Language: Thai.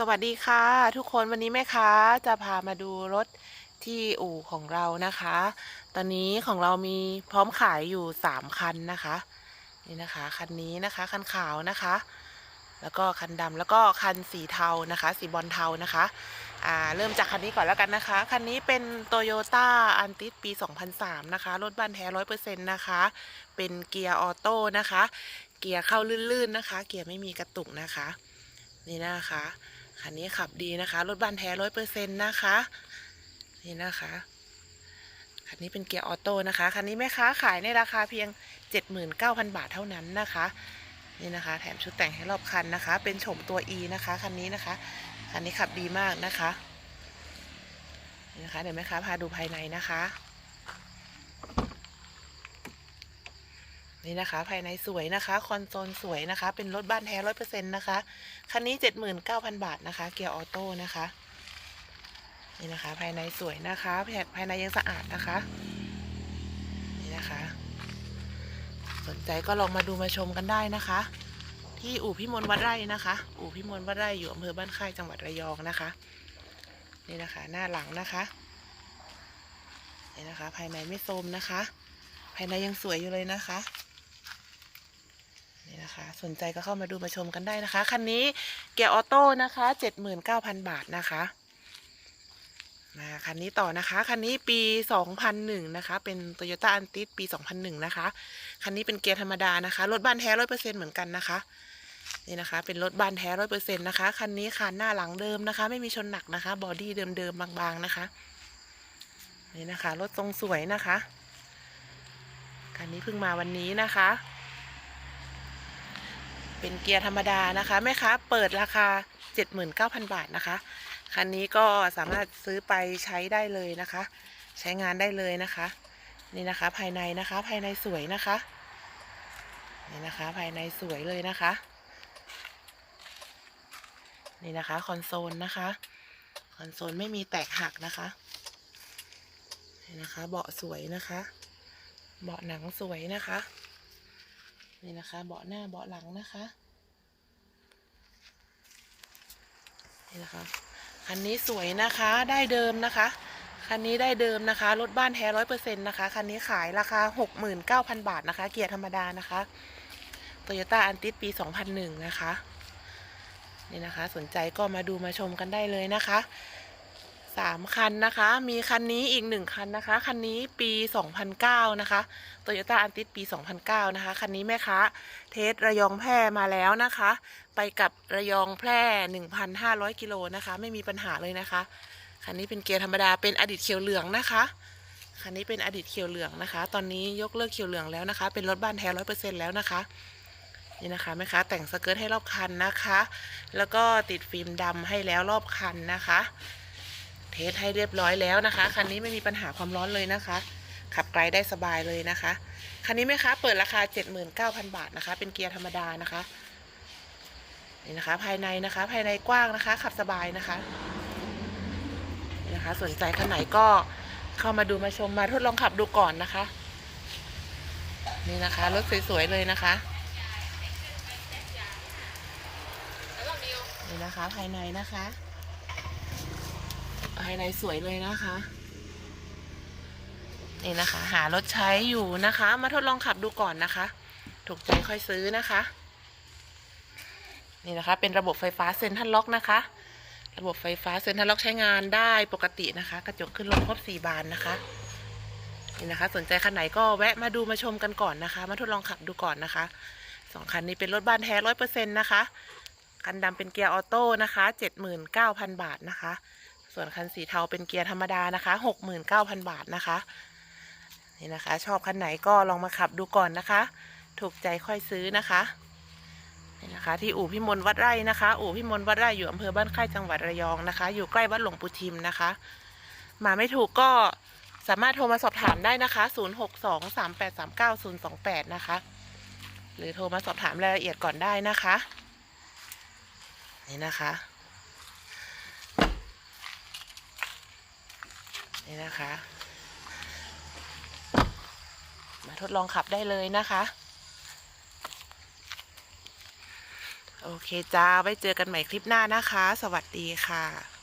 สวัสดีค่ะ ทุกคนวันนี้แม่ค้าจะพามาดูรถที่อู่ของเรานะคะ ตอนนี้ของเรามีพร้อมขายอยู่สามคันนะคะ นี่นะคะ คันนี้นะคะ คันขาวนะคะ แล้วก็คันดำแล้วก็คันสีเทานะคะ สีบอลเทานะคะอ่าเริ่มจากคันนี้ก่อนแล้วกันนะคะ คันนี้เป็นโตโยต้าอันติสปี 2003 นะคะ รถบ้านแท้ร้อยเปอร์เซ็นต์นะคะ เป็นเกียร์ออโต้นะคะ เกียร์เข้าลื่นๆนะคะ เกียร์ไม่มีกระตุกนะคะนี่นะคะ คันนี้ขับดีนะคะ รถบ้านแท้ร้อยเปอร์เซ็นต์นะคะ นี่นะคะ คันนี้เป็นเกียร์ออโต้นะคะ คันนี้แม่ค้าขายในราคาเพียง 79,000 บาทเท่านั้นนะคะ นี่นะคะ แถมชุดแต่งให้รอบคันนะคะ เป็นโฉมตัว E นะคะ คันนี้นะคะ คันนี้ขับดีมากนะคะ นี่นะคะ เดี๋ยวแม่ค้าพาดูภายในนะคะ นี่นะคะ ภายในสวยนะคะ คอนโซลสวยนะคะ เป็นรถบ้านแท้ร้อยเปอร์เซ็นต์นะคะ คันนี้เจ็ดหมื่นเก้าพันบาทนะคะ เกียร์ออโต้นะคะ นี่นะคะ ภายในสวยนะคะภายภายในยังสะอาดนะคะ นี่นะคะ สนใจก็ลองมาดูมาชมกันได้นะคะ ที่อู่พิมลวัดไร่นะคะ อู่พิมลวัดไร่อยู่อำเภอบ้านค่ายจังหวัดระยองนะคะ นี่นะคะ หน้าหลังนะคะ นี่นะคะ ภายในไม่โทรมนะคะ ภายในยังสวยอยู่เลยนะคะ นะคะ สนใจก็เข้ามาดูมาชมกันได้นะคะ คันนี้เกียร์ออโต้นะคะ79,000บาทนะคะมาคันนี้ต่อนะคะ คันนี้ปี 2001 นะคะ เป็น Toyota a n t i s ปี 2001 นะคะ คันนี้เป็นเกียร์ธรรมดานะคะ รถบ้านแท้ร้อยเปอร์เซ็นต์เหมือนกันนะคะ นี่นะคะ เป็นรถบ้านแท้ร้อยเปอร์เซ็นต์นะคะ คันนี้คันหน้าหลังเดิมนะคะ ไม่มีชนหนักนะคะ บอดี้เดิมๆบางๆนะคะ นี่นะคะ รถทรงสวยนะคะ คันนี้เพิ่งมาวันนี้นะคะ เป็นเกียร์ธรรมดานะคะแม่ค้าเปิดราคา 79,000 บาทนะคะ คันนี้ก็สามารถซื้อไปใช้ได้เลยนะคะ ใช้งานได้เลยนะคะ นี่นะคะภายในนะคะภายในสวยนะคะ นี่นะคะภายในสวยเลยนะคะ นี่นะคะคอนโซลนะคะคอนโซลไม่มีแตกหักนะคะนี่นะคะ เบาะสวยนะคะ เบาะหนังสวยนะคะ นี่นะคะ เบาะหน้าเบาะหลังนะคะนี่นะคะคันนี้สวยนะคะได้เดิมนะคะคันนี้ได้เดิมนะคะรถบ้านแท้ร้อยเปอร์เซ็นต์นะคะคันนี้ขายราคาหกหมื่นเก้าพันบาทนะคะ เกียร์ธรรมดานะคะโตโยต้าอันติสปีสองพันหนึ่งนะคะนี่นะคะ สนใจก็มาดูมาชมกันได้เลยนะคะ สามคันนะคะ มีคันนี้อีกหนึ่งคันนะคะ คันนี้ปี2009นะคะโตโยต้าอันติสปี2009นะคะ คันนี้แม่ค้าเทสระยองแพร่มาแล้วนะคะ ไปกับระยองแพร่1,500กิโลนะคะ ไม่มีปัญหาเลยนะคะ คันนี้เป็นเกียร์ธรรมดา เป็นอดีตเขียวเหลืองนะคะ คันนี้เป็นอดีตเขียวเหลืองนะคะ ตอนนี้ยกเลิกเขียวเหลืองแล้วนะคะ เป็นรถบ้านแท้ร้อยเปอร์เซ็นต์แล้วนะคะนี่นะคะแม่ค้าแต่งสเกิร์ตให้รอบคันนะคะ แล้วก็ติดฟิล์มดำให้แล้วรอบคันนะคะ เทสให้เรียบร้อยแล้วนะคะ คันนี้ไม่มีปัญหาความร้อนเลยนะคะ ขับไกลได้สบายเลยนะคะ คันนี้ไหมคะ เปิดราคา 79,000 บาทนะคะ เป็นเกียร์ธรรมดานะคะ นี่นะคะ ภายในนะคะ ภายในกว้างนะคะ ขับสบายนะคะนี่นะคะ สนใจคันไหนก็เข้ามาดูมาชมมาทดลองขับดูก่อนนะคะ นี่นะคะ รถสวยๆเลยนะคะนี่นะคะ ภายในนะคะ ภายในสวยเลยนะคะนี่นะคะ หารถใช้อยู่นะคะ มาทดลองขับดูก่อนนะคะ ถูกใจค่อยซื้อนะคะ นี่นะคะ เป็นระบบไฟฟ้าเซ็นทรัลล็อกนะคะ ระบบไฟฟ้าเซ็นทรัลล็อกใช้งานได้ปกตินะคะ กระจกขึ้นลงครบสี่บานนะคะนี่นะคะ สนใจคันไหนก็แวะมาดูมาชมกันก่อนนะคะ มาทดลองขับดูก่อนนะคะสองคันนี้เป็นรถบ้านแท้ร้อยเปอร์เซ็นต์นะคะคันดำเป็นเกียร์ออโต้นะคะเจ็ดหมื่นเก้าพันบาทนะคะ ส่วนคันสีเทาเป็นเกียร์ธรรมดานะคะหกหมื่นเก้าพันบาทนะคะ นี่นะคะ ชอบคันไหนก็ลองมาขับดูก่อนนะคะ ถูกใจค่อยซื้อนะคะนี่นะคะ ที่อู่พิมลวัดไร่นะคะ อู่พิมลวัดไร่อยู่อำเภอบ้านค่ายจังหวัดระยองนะคะ อยู่ใกล้วัดหลวงปู่ทิมนะคะ มาไม่ถูกก็สามารถโทรมาสอบถามได้นะคะ 0623839028 นะคะ หรือโทรมาสอบถามรายละเอียดก่อนได้นะคะ นี่นะคะ นี่นะคะ มาทดลองขับได้เลยนะคะ โอเคจ้าไว้เจอกันใหม่คลิปหน้านะคะ สวัสดีค่ะ